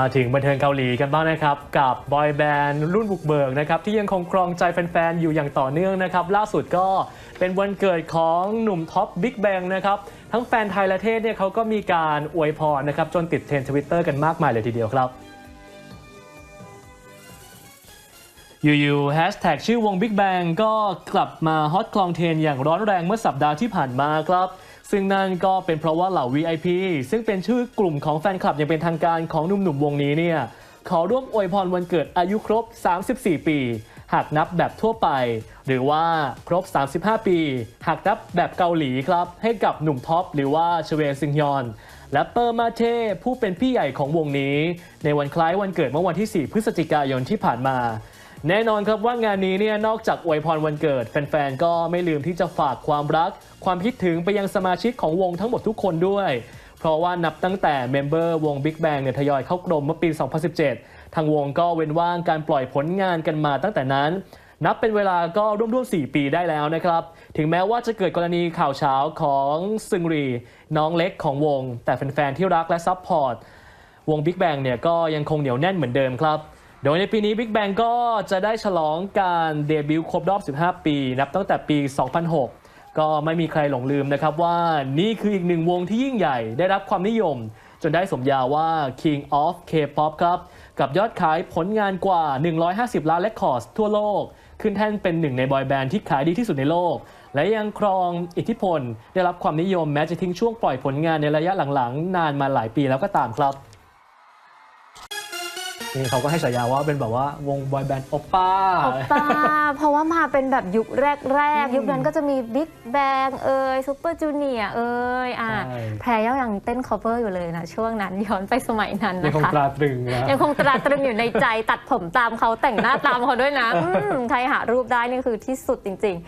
มาถึงบันเทิงเกาหลีกันบ้างนะครับ กับบอยแบนด์รุ่นบุกเบิกนะครับ ที่ยังคงครองใจแฟน ๆ อยู่อย่างต่อเนื่องนะครับ ล่าสุดก็เป็นวันเกิดของหนุ่มท็อปบิ๊กแบงนะครับ ทั้งแฟนไทยและเทศเนี่ยเขาก็มีการอวยพรนะครับ จนติดเทรนด์ทวิตเตอร์กันมากมายเลยทีเดียวครับอยู่ๆแฮชแท็กชื่อวง Big Bang ก็กลับมาฮอตคลองเทรนอย่างร้อนแรงเมื่อสัปดาห์ที่ผ่านมาครับ ซึ่งนั่นก็เป็นเพราะว่าเหล่า VIP ซึ่งเป็นชื่อกลุ่มของแฟนคลับอย่างเป็นทางการของหนุ่มๆวงนี้เนี่ยขอร่วมอวยพรวันเกิดอายุครบ 34 ปี หากนับแบบทั่วไป หรือว่าครบ 35 ปี หากนับแบบเกาหลีครับ ให้กับหนุ่มท็อปหรือว่าเชเวซิงยอนและเปอร์มาเช่ผู้เป็นพี่ใหญ่ของวงนี้ ในวันคล้ายวันเกิดเมื่อวันที่ 4 พฤศจิกายนที่ผ่านมา แน่นอนครับว่างานนี้เนี่ยนอกจากอวยพรวันเกิด แฟนๆ ก็ไม่ลืมที่จะฝากความรัก ความคิดถึงไปยังสมาชิกของวงทั้งหมดทุกคนด้วย เพราะว่านับตั้งแต่เมมเบอร์วง Big Bang เนี่ยทยอยเข้ากรมเมื่อปี 2017 ทางวงก็เว้นว่างการปล่อยผลงานกันมาตั้งแต่นั้นนับเป็นเวลาก็ร่วมๆ 4 ปีได้แล้วนะครับ ถึงแม้ว่าจะเกิดกรณีข่าวเช้าของซึงรี น้องเล็กของวง แต่แฟนๆ ที่รักและซัพพอร์ต วง Big Bang เนี่ยก็ยังคงเหนียวแน่นเหมือนเดิมครับ โดยในปีนี้ Big Bang ก็จะได้ฉลองการเดบิวต์ครบรอบ 15 ปี นับตั้งแต่ปี 2006 ก็ไม่มีใครหลงลืมนะครับว่านี่คืออีกหนึ่งวงที่ยิ่งใหญ่ได้รับความนิยม จนได้สมญาว่า King of K-pop ครับ กับยอดขายผลงานกว่า 150 ล้านเลคคอร์สทั่วโลก ขึ้นแท่นเป็นหนึ่งในบอยแบนด์ที่ขายดีที่สุดในโลก และยังครองอิทธิพล ได้รับความนิยมแม้จะทิ้งช่วงปล่อยผลงานในระยะหลังๆ นานมาหลายปีแล้วก็ตามครับ นี่เขาก็ให้ฉายาว่าเป็นแบบว่าวงบอยแบนด์โอป้า โอป้า เพราะว่ามาเป็นแบบยุคแรก ๆ ยุคนั้นก็จะมีบิ๊กแบงเอ่ยซูเปอร์จูเนียเอ่ยอะใช่ แพรยังยังเต้น cover อยู่เลยนะ ช่วงนั้นย้อนไปสมัยนั้นยังนะคงคะตราตรึงนะ ยังคงตราตรึงอยู่ในใจ ตัดผมตามเขาแต่งหน้าตามเขาด้วยนะอืมใครหารูปได้นี่คือที่สุดจริง ๆ